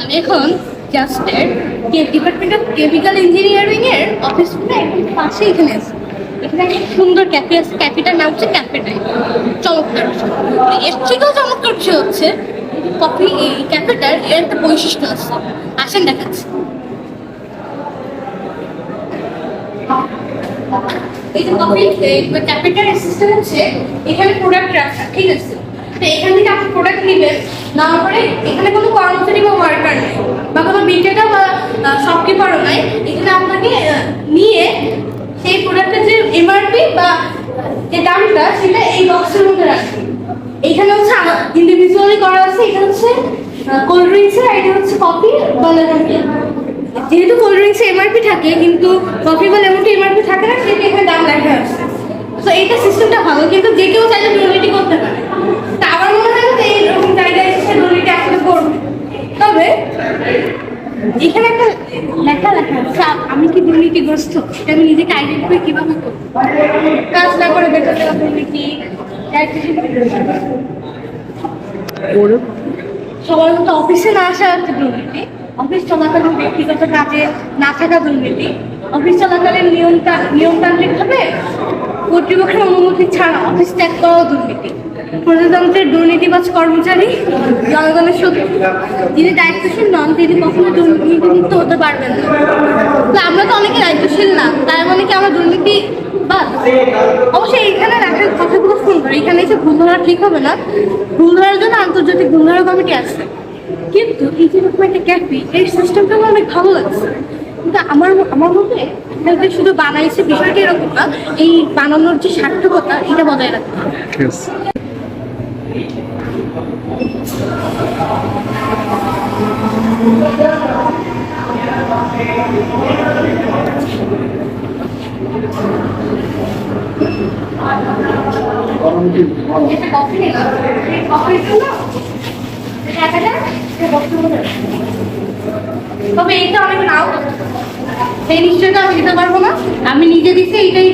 আমি এখন জাস্টের ডিপার্টমেন্ট অফ কেমিক্যাল ইঞ্জিনিয়ারিং এর অফিসটা পাশে এখানে আছে। এখানে একটা সুন্দর ক্যাফে আছে। ক্যাফেটার নাম হচ্ছে ক্যাফেটাই চমৎকার এর থেকেও চমৎকার ক্যাফেটার এর একটা বৈশিষ্ট্য আছে। আসেন এই যে হচ্ছে এখানে প্রোডাক্ট রাখা, ঠিক আছে? এখান থেকে আপনি প্রোডাক্ট নেবেন, নেওয়ার পরে এখানে কর্মচারী বা ওয়ার্কার নেই বা কোনো বিক্রেতা বা শপকিপারও নাই। এখানে আপনাকে নিয়ে সেই প্রোডাক্টের যে এমআরপি বা যে দামটা, সেটা এই বক্সের মধ্যে রাখবেন এখানে হচ্ছে ইন্ডিভিজুয়ালি করা আছে। এখানে হচ্ছে কোল্ড ড্রিঙ্কস আর এটা হচ্ছে কফি বা লেমন যেহেতু কোল্ড ড্রিঙ্কসে এমআরপি থাকে, কিন্তু কফি বা লেমন টি এমআরপি থাকে না সেটা এখানে দাম লেখা আছে। তো এইটা সিস্টেমটা ভালো। কিন্তু যে কেউ চাইলে দুর্নীতি করতে পারে তা আমার মনে হয় না যে এইরকম জায়গায় এসে দুর্নীতি আসলে করবে তবে এখানে একটা লেখা লেখা আছে। আমি কি দুর্নীতিগ্রস্ত? এটা আমি নিজেকে আইডেন্টিফাই কীভাবে করব? কাজ না করে বেতন দেওয়া দুর্নীতি সবার মতো অফিসে না আসা হচ্ছে দুর্নীতি অফিস চলাকালীন ব্যক্তিগত কাজে না থাকা দুর্নীতি অফিস চলাকালীন নিয়মতা নিয়মতান্ত্রিক ভাবে কর্তৃপক্ষের অনুমতি ছাড়া অফিস ত্যাগ করাও দুর্নীতি। প্রজাতন্ত্রের দুর্নীতিবাজ কর্মচারী, জনগণের শত্রু যিনি দায়িত্বশীল নন, তিনি কখনো দুর্নীতিমুক্ত হতে পারবেন না। তো আমরা তো অনেকে দায়িত্বশীল না, তার মানে কি আমরা দুর্নীতি বাদ অবশ্যই এখানে রাখার কথাগুলো সুন্দর এখানে এসে ভুল ধরা ঠিক হবে না। ভুল ধরার জন্য আন্তর্জাতিক ভুল ধরা কমিটি আছে। কিন্তু এই যে রকম একটা ক্যাফে এই সিস্টেমটা আমার অনেক ভালো লাগছে। কিন্তু আমার আমার মতে এটা শুধু বানাইছে বিষয়টা এরকম না, এই বানানোর যে সার্থকতা, এটা বজায় রাখতে তবে এইটা অনেক নাও সেই নিশ্চয়টা আমি দিতে পারব না আমি নিজে দিচ্ছি এইটাই।